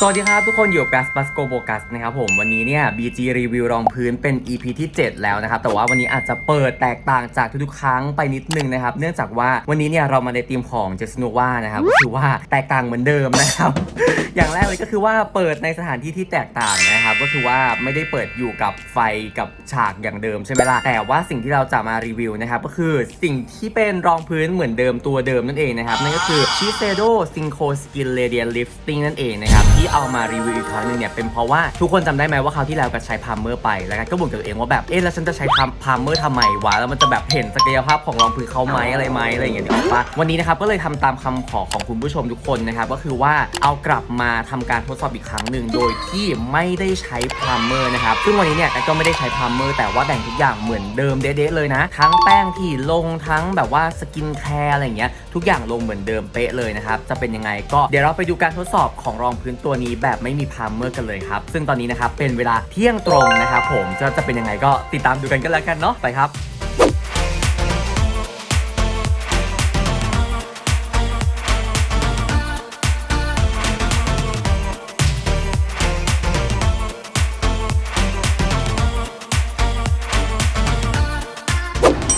สวัสดีครับทุกคนอยู่กับกัสบัสโกโบกัสนะครับผมวันนี้เนี่ย BG รีวิวรองพื้นเป็น EP ที่ 7 แล้วนะครับ แต่ว่าวันนี้อาจจะเปิดแตกต่างจากทุกๆครั้งไปนิดนึงนะครับ เนื่องจากว่าวันนี้เนี่ยเรามาในทีมของเจสโนวานะครับก็คือว่าแตกต่างเหมือนเดิมนะครับ อย่างแรกเลยก็คือว่าเปิดในสถานที่ที่แตกต่างนะครับ ก็คือว่าไม่ได้เปิดอยู่กับไฟกับฉากอย่างเดิมใช่ไหมล่ะแต่ว่าสิ่งที่เราจะมารีวิวนะครับก็คือสิ่งที่เป็นรองพื้นเหมือนเดิมตัวเดิมนั่นเองนะครับนั่นก็คือ Shiseido Synco Skin Radiant Lifting นั่นเองนะครับที่เอามารีวิวอีกครั้งหนึงเนี่ยเป็นเพราะว่าทุกคนจำได้ไหมว่าคราวที่แล้วก็ใช้พาร์เมอร์ไปแล้วกันก็บ่นกับตัวเองว่าแบบเอ๊ะแล้วฉันจะใช้พาร์เมอร์ทำไมวะแล้วมันจะแบบเห็นศักยภาพของรองพื้นเขาไหมอะไรไหมอะไรอย่างเงี้ยนึกออกปะวันนี้นะครับก็เลยทำตามคำขอของคุณผู้ชมทุกคนนะครับก็คือว่าเอากลับมาทำการทดสอบอีกครั้งหนึ่งโดยที่ไม่ได้ใช้พาร์เมอร์นะครับซึ่งวันนี้เนี่ยก็ไม่ได้ใช้พาร์เมอร์แต่ว่าแบ่งทุกอย่างเหมือนเดิมเด๊ะเลยนะ ทั้งแป้งที่ลงทั้งแบบว่าสกินแคร์อะไรอย่างเงี้ยทุกอย่างลงเหมือนเดิมเป๊ะเลยนะครับจะเป็นยังไงก็เดี๋ยวเราไปดูการทดสอบของรองพื้นตัวนี้แบบไม่มีพามเมอร์กันเลยครับ ซึ่งตอนนี้นะครับเป็นเวลาเที่ยงตรงนะครับผมจะจะเป็นยังไงก็ติดตามดูกันก็แล้วกันเนาะไปครับ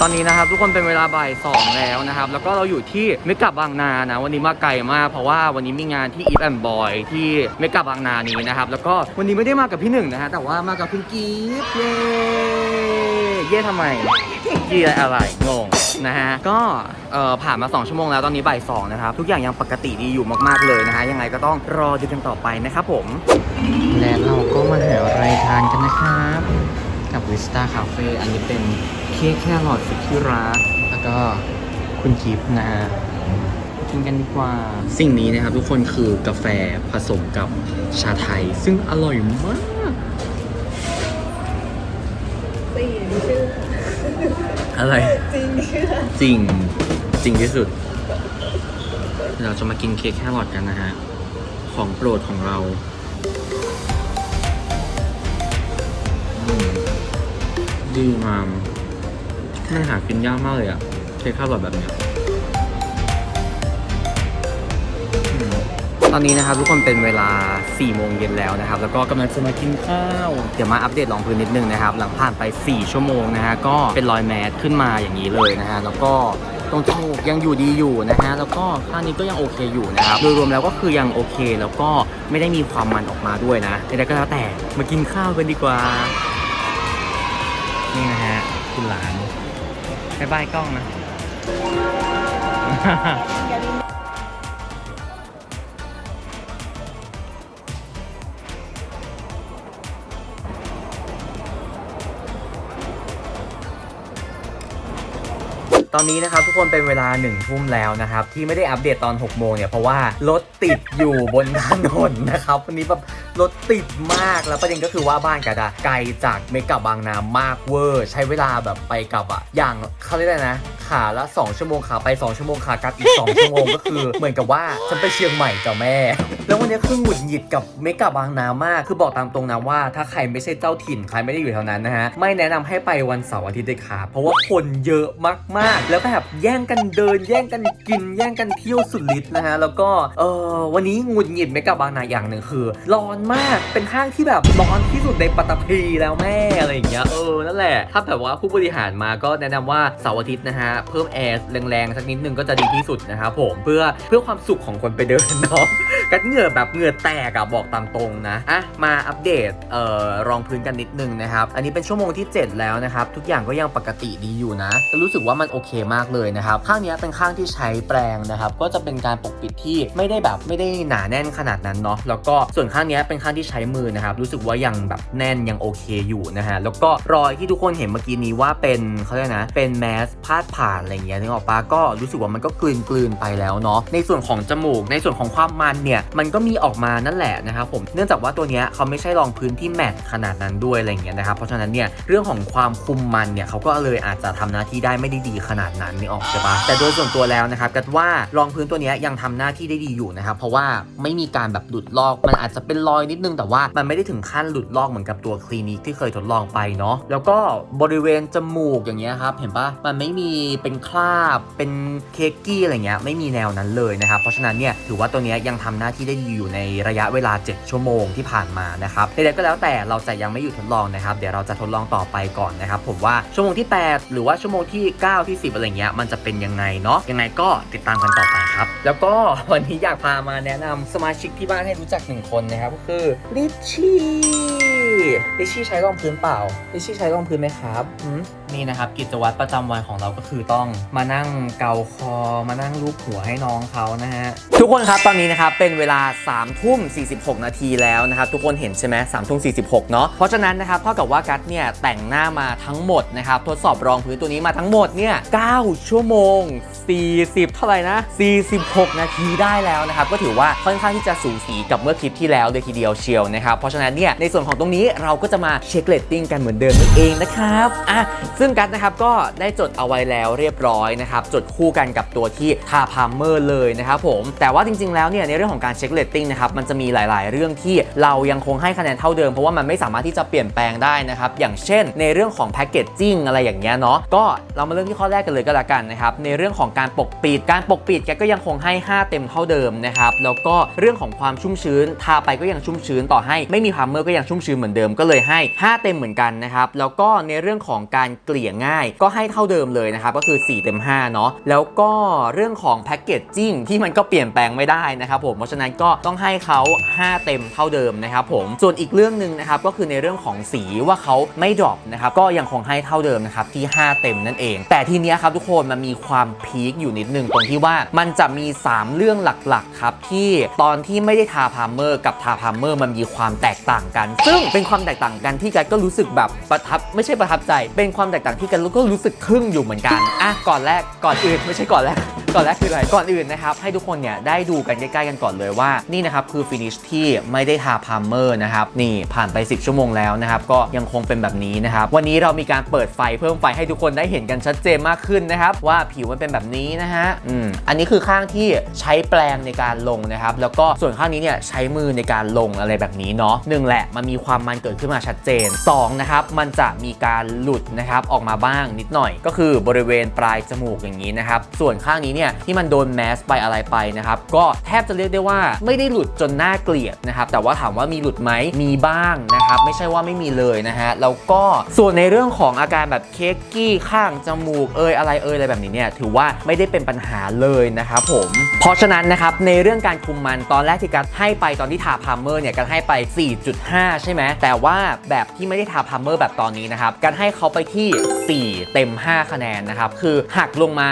ตอนนี้นะครับทุกคนเป็นเวลาบ่ายสองแล้วนะครับ แล้วก็เราอยู่ที่เมกะบางนานะวันนี้มาไกลมาก เพราะว่าวันนี้มีงานที่อีฟแอนบอยที่เมกะบางนานี้นะครับ แล้วก็วันนี้ไม่ได้มากับพี่หนึ่งนะฮะแต่ว่ามากับคุณกีฟเย่เย่ทำไมเย่อะไรงงนะฮะก็ผ่านมา 2 ชั่วโมงแล้วตอนนี้บ่ายสองนะครับ ทุกอย่างยังปกติดีอยู่มากๆเลยนะฮะยังไงก็ต้องรอดูกันต่อไปนะครับผม และเราก็มาหาอะไรทานกันนะครับ กับวิสตาคาเฟ่อันนี้เป็น เค้กแครอทสุดที่รัก แล้วก็คุณกิฟต์นะฮะกินกันดีกว่า สิ่งนี้นะครับทุกคนคือกาแฟผสมกับชาไทย ซึ่งอร่อยมากสี่ชื่ออะไร จริงชื่อจริง จริงที่สุด เราจะมากินเค้กแครอทกันนะฮะ ของโปรดของเราอืมดีมาก มันหากินยากมากเลยอะเค้กแครอทแบบเนี้ยอืมตอนนี้นะครับทุกคนเป็นเวลา 4 โมงเย็นแล้วนะครับ แล้วก็กำลังจะมากินข้าว เดี๋ยวมาอัปเดตรองพื้นนิดนึงนะครับ หลังผ่านไป 4 ชั่วโมงนะฮะ ก็เป็นรอยแมสขึ้นมาอย่างนี้เลยนะฮะ แล้วก็ตรงจมูกยังอยู่ดีอยู่นะฮะ แล้วก็ข้างนี้ก็ยังโอเคอยู่นะครับ โดยรวมแล้วก็คือยังโอเค แล้วก็ไม่ได้มีความมันออกมาด้วยนะแต่ก็แล้วแต่มากินข้าวกันดีกว่า นี่นะฮะคุณหลาน บายบายกล้องนะ ตอนนี้นะครับทุกคนเป็นเวลา1นึ่ทุ่มแล้วนะครับ ที่ไม่ได้อัปเดตตอน6โมงเนี่ย เพราะว่ารถติดอยู่บนถนนนะครับวันนี้แบบ รถติดมากแล้วประเด็นก็คือว่าบ้านกระดาไกลจากเมกะบางนามากเวอร์ ใช้เวลาแบบไปกลับอะอย่างเขาเรียกอะไรนะ ขาละ 2 ชั่วโมงขาไป 2 ชั่วโมงขากลับอีก 2 ชั่วโมงก็คือ เหมือนกับว่าฉันไปเชียงใหม่กับแม่ แล้ววันนี้คือหงุดหงิดกับเมกะบางนามาก คือบอกตามตรงนะว่า ถ้าใครไม่ใช่เจ้าถิ่นใครไม่ได้อยู่แถวนั้นนะฮะ ไม่แนะนำให้ไปวันเสาร์อาทิตย์เด็ดขาดเพราะว่าคนเยอะมากๆ แล้วแบบแย่งกันเดิน แย่งกันกิน แย่งกันเที่ยวสุดฤทธิ์นะฮะ แล้วก็เออวันนี้หงุดหงิดเมกะบางนาอย่างหนึ่งคือ ร้อนมาก เป็นห้างที่แบบร้อนที่สุดในปัตตภีแล้วแม่อะไรอย่างเงี้ย เออ นั่นแหละ ถ้าแบบว่าผู้บริหารมาก็แนะนำว่าเสาร์อาทิตย์นะฮะเพิ่มแอร์แรงๆสักนิดนึงก็จะดีที่สุดนะครับผมเพื่อเพื่อความสุขของคนไปเดินเนาะ กันเหงื่อแบบเหงื่อแตกอะบอกตามตรงนะอะมาอัปเดตเอ่อรองพื้นกันนิดนึงนะครับ อันนี้เป็นชั่วโมงที่ 7 แล้วนะครับ ทุกอย่างก็ยังปกติดีอยู่นะรู้สึกว่ามันโอเคมากเลยนะครับข้างนี้เป็นข้างที่ใช้แปรงนะครับ ก็จะเป็นการปกปิดที่ไม่ได้แบบไม่ได้หนาแน่นขนาดนั้นเนาะแล้วก็ส่วนข้างนี้เป็นข้างที่ใช้มือนะครับ รู้สึกว่ายังแบบแน่นยังโอเคอยู่นะฮะแล้วก็รอยที่ทุกคนเห็นเมื่อกี้นี้ว่าเป็นเขาเรียกนะ เป็นแมสพาดผ่านอะไรเงี้ยนึกออกปะก็รู้สึกว่ามันก็กลืนกลืนไปแล้วเนาะในส่วนของจมูกในส่วนของความมันเนี่ยมันก็มีออกมานั่นแหละนะครับผมเนื่องจากว่าตัวเนี้ยเขาไม่ใช่รองพื้นที่แมตต์ขนาดนั้นด้วยอะไรเงี้ยนะครับเพราะฉะนั้นเนี่ยเรื่องของความคุมมันเนี่ยเขาก็เลยอาจจะทำหน้าที่ได้ไม่ได้ดีขนาดนั้นนี่ออกใช่ปะแต่โดยส่วนตัวแล้วนะครับกัดว่ารองพื้นตัวเนี้ยยังทำหน้าที่ได้ดีอยู่นะครับเพราะว่าไม่มีการแบบหลุดลอกมันอาจจะเป็นรอยนิดนึงแต่ว่ามันไม่ได้ถึงขั้นหลุดลอกเหมือนกับตัวคลินิกที่เคยทดลองไปเนาะแล้วก็บริเวณจมูกอย่างเงี้ยครับเห็นปะมันไม่มีเป็นคราบเป็นเคกกี้อะไรเงี้ยไม่มีแนวนั้นเลยนะครับเพราะฉะนั้นเนี่ยถือว่าตัวเนี้ยยังทำหน้าาที่ได้ดีอยู่ในระยะเวลา 7 ชั่วโมงที่ผ่านมานะครับใดๆก็แล้วแต่เราจะยังไม่หยุดทดลองนะครับเดี๋ยวเราจะทดลองต่อไปก่อนนะครับผมว่าชั่วโมงที่ 8 หรือว่าชั่วโมงที่ 9 ที่ 10 อะไรเงี้ยมันจะเป็นยังไงเนาะยังไงก็ติดตามกันต่อไปครับ แล้วก็วันนี้อยากพามาแนะนำสมาชิกที่บ้านให้รู้จักหนึ่งคนนะครับก็คือลิชชี่ลิชชี่ใช้รองพื้นเปล่าลิชชี่ใช้รองพื้นไหมครับหืมนี่นะครับกิจวัตรประจำวันของเราก็คือต้องมานั่งเกาคอมานั่งลูบหัวให้น้องเขานะฮะทุกคนครับตอนนี้นะครับเป็นเวลา3ามทุ่ม46 นาทีแล้วนะครับทุกคนเห็นใช่ไหมสามทุ่ม46เนาะเพราะฉะนั้นนะครับเท่ากับว่ากัสเนี่ยแต่งหน้ามาทั้งหมดนะครับทดสอบรองพื้นตัวนี้มาทั้งหมดเนี่ย9ชั่วโมง 40 เท่าไหร่นะ 46 นาทีได้แล้วนะครับก็ถือว่าค่อนข้างที่จะสูสีกับเมื่อคลิปที่แล้วเลยทีเดียวเชียวนะครับเพราะฉะนั้นเนี่ยในส่วนของตรงนี้เราก็จะมาเช็คเลตติ้งกันเหมือนเดิมนั่นเองนะครับอะซึ่งกัสนะครับก็ได้จดเอาไว้แล้วเรียบร้อยนะครับจดคู่กันกับตัวที่ทาพาร์เมอร์เลยนะครับผมแต่ว่าจริงๆแล้วเนี่ยในเรื่องของการเช็คเลตติ้งนะครับมันจะมีหลาย ๆ เรื่องที่เรายังคงให้คะแนนเท่าเดิมเพราะว่ามันไม่สามารถที่จะเปลี่ยนแปลงได้นะครับอย่างเช่น ในเรื่องของแพคเกจจิ้งอะไรอย่างเงี้ยเนาะก็เรามาเริ่มที่ข้อแรกกันเลยก็แล้วกันนะครับในเรื่องของการปกปิดการปกปิดแกก็ยังคงให้ 5 เต็มเท่าเดิมนะครับแล้วก็เรื่องของความชุ่มชื้นทาไปก็ยังชุ่มชื้นต่อให้ไม่มีพาร์เมอร์ก็ยังชุ่มชื้นเหมือนเดิมก็เลยให้ 5 เต็มเหมือนกันนะครับแล้วก็ในเรื่องของการเกลี่ยง่าย ก็ให้เท่าเดิมเลยนะครับก็คือ 4 เต็ม 5 เนาะแล้วก็เรื่องของแพคเกจจิ้งที่มันก็เปลี่ยนแปลงไม่ได้นะครับผมเพราะฉะนั้นก็ต้องให้เขา 5 เต็มเท่าเดิมนะครับผมส่วนอีกเรื่องหนึ่งนะครับก็คือในเรื่องของสีว่าเขาไม่ดรอปนะครับก็ยังคงให้เท่าเดิมนะครับที่ 5 เต็มนั่นเอง แต่ทีเนี้ยครับทุกคนมันมีความพีคอยู่นิดนึงตรงที่ว่ามันจะมี 3 เรื่องหลักๆครับที่ตอนที่ไม่ได้ทาพาร์เมอร์กับทาพาร์เมอร์มันมีความแตกต่างกัน ซึ่งเป็นความแตกต่างกันที่กันก็รู้สึกแบบประทับไม่ใช่ประทับใจเป็นความแตกต่างที่กันก็รู้สึกทึ่งอยู่เหมือนกันอะก่อนแรกก่อนอื่นไม่ใช่ก่อนแรก ก่อนแรกคืออะไรก่อนอื่นนะครับให้ทุกคนเนี่ยได้ดูกันใกล้ๆกันก่อนเลยว่านี่นะครับคือฟินิชที่ไม่ได้ทาพาร์เมอร์นะครับนี่ผ่านไป 10 ชั่วโมงแล้วนะครับก็ยังคงเป็นแบบนี้นะครับวันนี้เรามีการเปิดไฟเพิ่มไฟให้ทุกคนได้เห็นกันชัดเจนมากขึ้นนะครับว่าผิวมันเป็นแบบนี้นะฮะอืมอันนี้คือข้างที่ใช้แปรงในการลงนะครับแล้วก็ส่วนข้างนี้เนี่ยใช้มือในการลงอะไรแบบนี้เนาะหนึ่งแหละมันมีความมันเกิดขึ้นมาชัดเจนสองนะครับมันจะมีการหลุดนะครับออกมาบ้างนิดหน่อย ก็คือบริเวณปลายจมูกอย่างนี้นะครับส่วนข้างนี้เนี่ยที่มันโดนแมสไปอะไรไปนะครับก็แทบจะเรียกได้ว่าไม่ได้หลุดจนน่าเกลียดนะครับแต่ว่าถามว่ามีหลุดไหมมีบ้างนะครับไม่ใช่ว่าไม่มีเลยนะฮะแล้วก็ส่วนในเรื่องของอาการแบบเค้กกี้ข้างจมูกเอยอะไรเอยอะไรแบบนี้เนี่ยถือว่าไม่ได้เป็นปัญหาเลยนะครับผมเพราะฉะนั้นนะครับในเรื่องการคุมมันตอนแรกที่กัดให้ไปตอนที่ทาพาร์เมอร์เนี่ยกัดให้ไป 4.5 ใช่ไหมแต่ว่าแบบที่ไม่ได้ทาพาร์เมอร์แบบตอนนี้นะครับกัดให้เขาไปที่ 4 เต็ม 5 คะแนนนะครับคือหักลงมา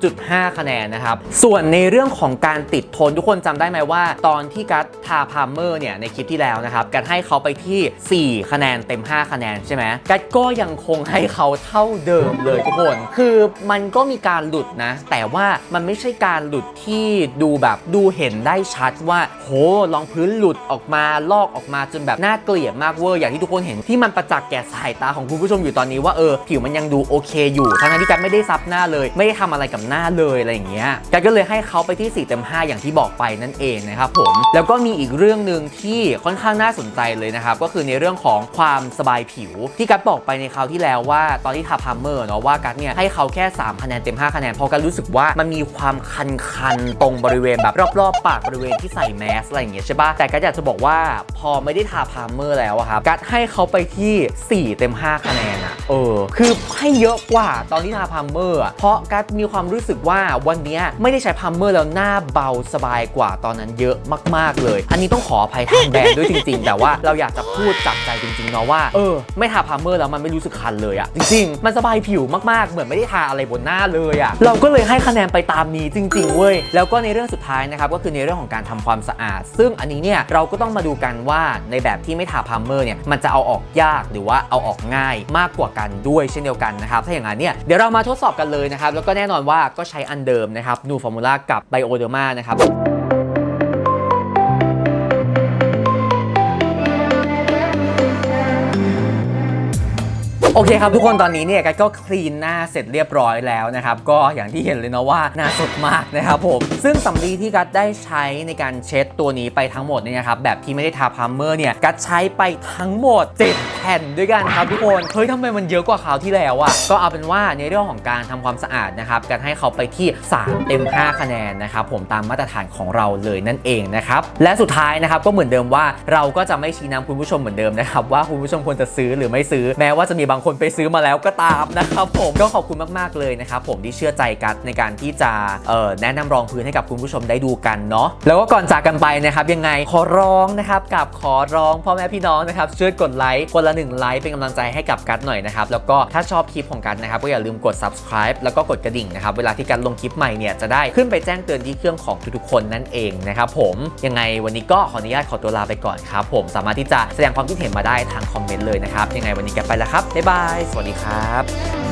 0.5คะแนนนะครับ ส่วนในเรื่องของการติดทนทุกคนจำได้ไหมว่า ตอนที่กัดทาพาร์เมอร์เนี่ยในคลิปที่แล้วนะครับกัดให้เขาไปที่ 4 คะแนนเต็ม 5 คะแนนใช่ไหมกัดก็ยังคงให้เขาเท่าเดิมเลยทุกคน คือมันก็มีการหลุดนะ แต่ว่ามันไม่ใช่การหลุดที่ดูแบบดูเห็นได้ชัดว่า โหรองพื้นหลุดออกมาลอกออกมาจนแบบน่าเกลียดมากเวอร์อย่างที่ทุกคนเห็นที่มันประจักษ์แก่สายตาของคุณผู้ชมอยู่ตอนนี้ว่าเออผิวมันยังดูโอเคอยู่ทั้งที่กัดไม่ได้ซับหน้าเลย ไม่ได้ทำอะไรกับหน้าเลยอะไรอย่างเงี้ยกัดก็เลยให้เขาไปที่ 4 เต็ม 5 อย่างที่บอกไปนั่นเองนะครับผม แล้วก็มีอีกเรื่องหนึ่งที่ค่อนข้างน่าสนใจเลยนะครับ ก็คือในเรื่องของความสบายผิว ที่กัดบอกไปในคราวที่แล้วว่าตอนที่ทาพาร์เมอร์เนาะว่ากัดเนี่ยให้เขาแค่ 3 คะแนนเต็ม 5 คะแนนเพราะกัดรู้สึกว่ามันมีความคันๆตรงบริเวณแบบรอบๆ ปากบริเวณที่ใส่แมสอะไรอย่างเงี้ยใช่ปะแต่กัดอยากจะบอกว่าพอไม่ได้ทาพาร์เมอร์แล้วครับกัดให้เขาไปที่ 4 เต็ม 5 คะแนนอะเออคือให้เยอะกว่าตอนที่ทาพาร์เมอร์เพราะกัดมีความรู้สึกว่าวันเนี้ยไม่ได้ใช้พาร์เมอร์แล้วหน้าเบาสบายกว่าตอนนั้นเยอะมาก ๆ เลย อันนี้ต้องขออภัยทางแบรนด์ด้วยจริง ๆ แต่ว่าเราอยากจะพูดจากใจจริงๆเนาะว่าเออไม่ทาพาร์เมอร์แล้วมันไม่รู้สึกคันเลยอะจริง ๆ มันสบายผิวมากๆ เหมือนไม่ได้ทาอะไรบนหน้าเลยอะเราก็เลยให้คะแนนไปตามนี้จริง ๆ เว้ย แล้วก็ในเรื่องสุดท้ายนะครับก็คือในเรื่องของการทำความสะอาด ซึ่งอันนี้เนี่ยเราก็ต้องมาดูกันว่าในแบบที่ไม่ทาพาร์เมอร์เนี่ยมันจะเอาออกยากหรือว่าเอาออกง่ายมากกว่ากันด้วยเช่นเดียวกันนะครับถ้าอย่างนั้นเนี่ยเดี๋ยวเรามาทดสอบกันเลยนะครับแล้วก็แน่นอนว่าก็ใช้อันเดิมนะครับนูฟอร์มูล่ากับไบโอเดอร์มานะครับโอเคครับทุกคนตอนนี้เนี่ยกัดก็คลีนหน้าเสร็จเรียบร้อยแล้วนะครับ ก็อย่างที่เห็นเลยนะว่าหน้าสดมากนะครับผมซึ่งสำลีที่กัดได้ใช้ในการเช็ดตัวนี้ไปทั้งหมดเนี่ยนะครับแบบที่ไม่ได้ทาพามเมอร์เนี่ยกัดใช้ไปทั้งหมด7ผ่นด้วยกันครับทุกคนเฮ้ยทำไมมันเยอะกว่าคราวที่แล้วอะก็เอาเป็นว่าในเรื่องของการทำความสะอาดนะครับกัดให้เขาไปที่3เต็ม5คะแนนนะครับผมตามมาตรฐานของเราเลยนั่นเองนะครับและสุดท้ายนะครับก็เหมือนเดิมว่าเราก็จะไม่ชี้นำคุณผู้ชมเหมือนเดิมนะครับว่าคุณผู้ชมควรจะซื้อหรือไม่ซื้อ แม้ว่าจะมีบางคนไปซื้อมาแล้วก็ตามนะครับผมก็ขอบคุณมากๆเลยนะครับผมที่เชื่อใจกัดในการที่จะแนะนำรองพื้นให้กับคุณผู้ชมได้ดูกันเนาะแล้วก็ก่อนจากกันไปนะครับยังไงขอร้องนะครับกับขอร้องพ่อแม่พี่น้องนะครับช่วยกดไลค์คนละหนึ่งไลค์เป็นกำลังใจให้กับกัดหน่อยนะครับแล้วก็ถ้าชอบคลิปของกัดนะครับก็อย่าลืมกด subscribe แล้วก็กดกระดิ่งนะครับเวลาที่กัดลงคลิปใหม่เนี่ยจะได้ขึ้นไปแจ้งเตือนที่เครื่องของทุกๆคนนั่นเองนะครับผมยังไงวันนี้ก็ขออนุญาตขอตัวลาไปก่อนครับผมสามารถที่จะแสดงความคิดเห็นมาได้ทางคอมเมนต์เลยนะครับยังไงวันนี้กัดไปแล้วครับบ๊ายบายสวัสดีครับ